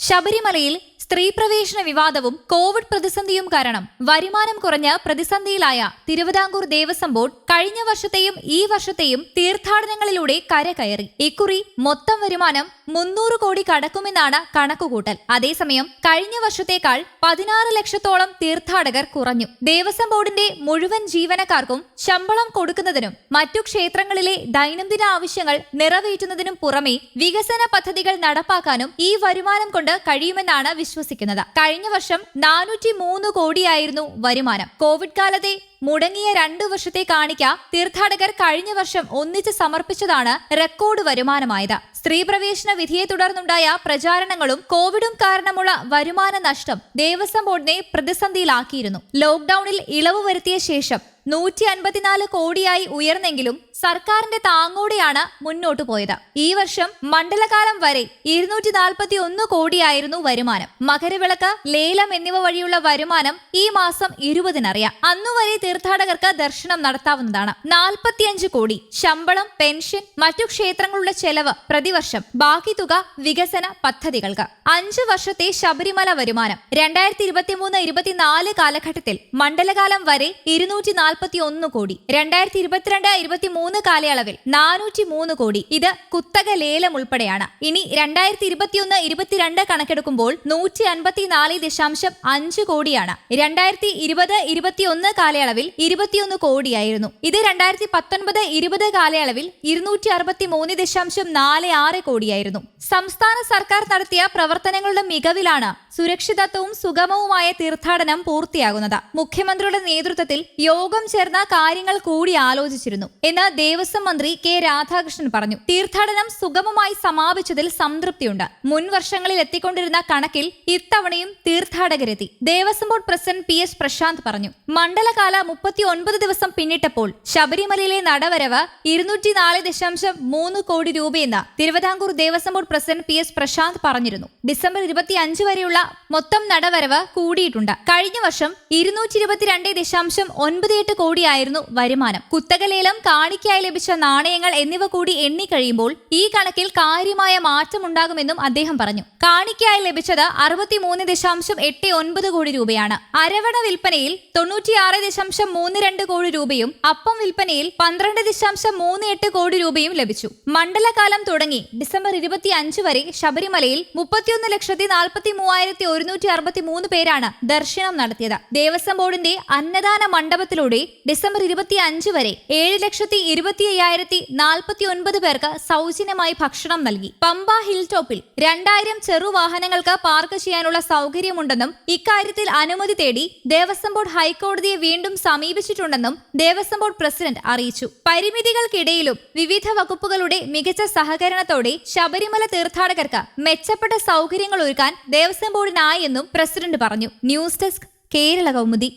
ശബരിമലയിൽ സ്ത്രീ പ്രവേശന വിവാദവും കോവിഡ് പ്രതിസന്ധിയും കാരണം വരുമാനം കുറഞ്ഞ പ്രതിസന്ധിയിലായ തിരുവിതാംകൂർ ദേവസ്വം ബോർഡ് കഴിഞ്ഞ വർഷത്തെയും ഈ വർഷത്തെയും തീർത്ഥാടനങ്ങളിലൂടെ കരകയറി. ഇക്കുറി മൊത്തം വരുമാനം മുന്നൂറ് കോടി കടക്കുമെന്നാണ് കണക്കുകൂട്ടൽ. അതേസമയം കഴിഞ്ഞ വർഷത്തേക്കാൾ പതിനാറ് ലക്ഷത്തോളം തീർത്ഥാടകർ കുറഞ്ഞു. ദേവസ്വം ബോർഡിന്റെ മുഴുവൻ ജീവനക്കാർക്കും ശമ്പളം കൊടുക്കുന്നതിനും മറ്റു ക്ഷേത്രങ്ങളിലെ ദൈനംദിന ആവശ്യങ്ങൾ നിറവേറ്റുന്നതിനും പുറമെ വികസന പദ്ധതികൾ നടപ്പാക്കാനും ഈ വരുമാനം കൊണ്ട് കഴിയുമെന്നാണ് വിശ്വസിക്കുന്നത് കഴിഞ്ഞ വർഷം നാനൂറ്റി മൂന്ന് കോടിയായിരുന്നു വരുമാനം. കോവിഡ് കാലത്തെ മുടങ്ങിയ രണ്ടു വർഷത്തെ കാണിക്ക തീർത്ഥാടകർ കഴിഞ്ഞ വർഷം ഒന്നിച്ച് സമർപ്പിച്ചതാണ് റെക്കോർഡ് വരുമാനമായത്. സ്ത്രീപ്രവേശന വിധിയെ തുടർന്നുണ്ടായ പ്രചാരണങ്ങളും കോവിഡും കാരണമുള്ള വരുമാന നഷ്ടം ദേവസ്വം ബോർഡിനെ പ്രതിസന്ധിയിലാക്കിയിരുന്നു. ലോക്ഡൌണിൽ ഇളവ് വരുത്തിയ ശേഷം നൂറ്റി അൻപത്തിനാല് കോടിയായി ഉയർന്നെങ്കിലും സർക്കാരിന്റെ താങ്ങോടെയാണ് മുന്നോട്ടു പോയത്. ഈ വർഷം മണ്ഡലകാലം വരെ ഇരുന്നൂറ്റി നാൽപ്പത്തി ഒന്ന് കോടിയായിരുന്നു വരുമാനം. മകരവിളക്ക് ലേലം എന്നിവ വഴിയുള്ള വരുമാനം ഈ മാസം ഇരുപതിനറിയാം. അന്നുവരെ തീർത്ഥാടകർക്ക് ദർശനം നടത്താവുന്നതാണ്. നാൽപ്പത്തിയഞ്ച് കോടി. ശമ്പളം പെൻഷൻ മറ്റു ക്ഷേത്രങ്ങളുടെ ചെലവ് പ്രതിവർഷം. ബാക്കി തുക വികസന പദ്ധതികൾക്ക്. അഞ്ച് വർഷത്തെ ശബരിമല വരുമാനം. രണ്ടായിരത്തി ഇരുപത്തിമൂന്ന് ഇരുപത്തിനാല് കാലഘട്ടത്തിൽ മണ്ഡലകാലം വരെ ഇരുന്നൂറ്റി നാൽപ്പത്തി ഒന്ന് കോടി. രണ്ടായിരത്തി ഇരുപത്തിരണ്ട് ഇരുപത്തിമൂന്ന് കാലയളവിൽ നാനൂറ്റി മൂന്ന് കോടി. ഇത് കുത്തക ലേലം ഉൾപ്പെടെയാണ്. ഇനി രണ്ടായിരത്തി ഇരുപത്തിയൊന്ന് ഇരുപത്തിരണ്ട് കണക്കെടുക്കുമ്പോൾ നൂറ്റി അൻപത്തിനാല് ദശാംശം അഞ്ച് കോടിയാണ്. രണ്ടായിരത്തി ഇരുപത് ഇരുപത്തിയൊന്ന് കാലയളവിൽ ഇരുപത്തിയൊന്ന് കോടിയായിരുന്നു. ഇത് രണ്ടായിരത്തി പത്തൊൻപത് ഇരുപത് കാലയളവിൽ ഇരുന്നൂറ്റി അറുപത്തി മൂന്ന് ദശാംശം നാല് ആറ് കോടിയായിരുന്നു. സംസ്ഥാന സർക്കാർ നടത്തിയ പ്രവർത്തനങ്ങളുടെ മികവിലാണ് സുരക്ഷിതത്വവും സുഗമവുമായ തീർത്ഥാടനം പൂർത്തിയാകുന്നത്. മുഖ്യമന്ത്രിയുടെ നേതൃത്വത്തിൽ യോഗം ചേർന്ന കാര്യങ്ങൾ കൂടി ആലോചിച്ചിരുന്നു എന്ന് ദേവസ്വം മന്ത്രി കെ രാധാകൃഷ്ണൻ പറഞ്ഞു. തീർത്ഥാടനം സുഗമമായി സമാപിച്ചതിൽ സംതൃപ്തിയുണ്ട്. മുൻ വർഷങ്ങളിൽ എത്തിക്കൊണ്ടിരുന്ന കണക്കിൽ ഇത്തവണയും തീർത്ഥാടകരെത്തി. Devaswom board president P S Prashanth പറഞ്ഞു. മണ്ഡലകാല മുപ്പത്തി ഒൻപത് ദിവസം പിന്നിട്ടപ്പോൾ ശബരിമലയിലെ നടവരവ് ഇരുന്നൂറ്റി നാല് ദശാംശം മൂന്ന് കോടി രൂപയെന്ന് Travancore Devaswom board president P S Prashanth പറഞ്ഞിരുന്നു. ഡിസംബർ ഇരുപത്തി അഞ്ച് വരെയുള്ള മൊത്തം നടവരവ് കൂടിയിട്ടുണ്ട്. കഴിഞ്ഞ വർഷം ഇരുന്നൂറ്റി ഇരുപത്തിരണ്ട് ദശാംശം ഒൻപത് എട്ട് കോടിയായിരുന്നു വരുമാനം. കുത്തകലേലം കാണിക്കായി ലഭിച്ച നാണയങ്ങൾ എന്നിവ കൂടി എണ്ണിക്കഴിയുമ്പോൾ ഈ കണക്കിൽ കാര്യമായ മാറ്റമുണ്ടാകുമെന്നും അദ്ദേഹം പറഞ്ഞു. കാണിക്കായി ലഭിച്ചത് അറുപത്തിമൂന്ന് ദശാംശം എട്ട് ഒൻപത് കോടി രൂപയാണ്. അരവണ വിൽപ്പനയിൽ തൊണ്ണൂറ്റിയാറ് ദശാംശം മൂന്ന് രണ്ട് കോടി രൂപയും അപ്പം വിൽപ്പനയിൽ പന്ത്രണ്ട് ദശാംശം മൂന്ന് എട്ട് കോടി രൂപയും ലഭിച്ചു. മണ്ഡലകാലം തുടങ്ങി ഡിസംബർ ഇരുപത്തി അഞ്ച് വരെ ശബരിമലയിൽ മുപ്പത്തിയൊന്ന് ലക്ഷത്തി നാൽപ്പത്തി മൂവായിരത്തി ഒരുന്നൂറ്റി അറുപത്തി മൂന്ന് പേരാണ് ദർശനം നടത്തിയത്. ദേവസ്വം ബോർഡിന്റെ അന്നദാന മണ്ഡപത്തിലൂടെ ഡിസംബർ ഇരുപത്തി അഞ്ച് വരെ ഏഴ് ലക്ഷത്തി ഇരുപത്തി അയ്യായിരത്തി നാൽപ്പത്തി ഒൻപത് പേർക്ക് സൗജന്യമായി ഭക്ഷണം നൽകി. പമ്പ ഹിൽ ടോപ്പിൽ രണ്ടായിരം ചെറുവാഹനങ്ങൾക്ക് പാർക്ക് ചെയ്യാനുള്ള സൗകര്യമുണ്ടെന്നും ഇക്കാര്യത്തിൽ അനുമതി തേടി ദേവസ്വം ബോർഡ് ഹൈക്കോടതിയെ വീണ്ടും സമീപിച്ചിട്ടുണ്ടെന്നും ദേവസ്വം ബോർഡ് പ്രസിഡന്റ് അറിയിച്ചു. പരിമിതികൾക്കിടയിലും വിവിധ വകുപ്പുകളുടെ മികച്ച സഹകരണത്തോടെ ശബരിമല തീർത്ഥാടകർക്ക് മെച്ചപ്പെട്ട സൗകര്യങ്ങൾ ഒരുക്കാൻ ദേവസ്വം ബോർഡിനായെന്നും പ്രസിഡന്റ് പറഞ്ഞു. News desk Kerala Kaumudi.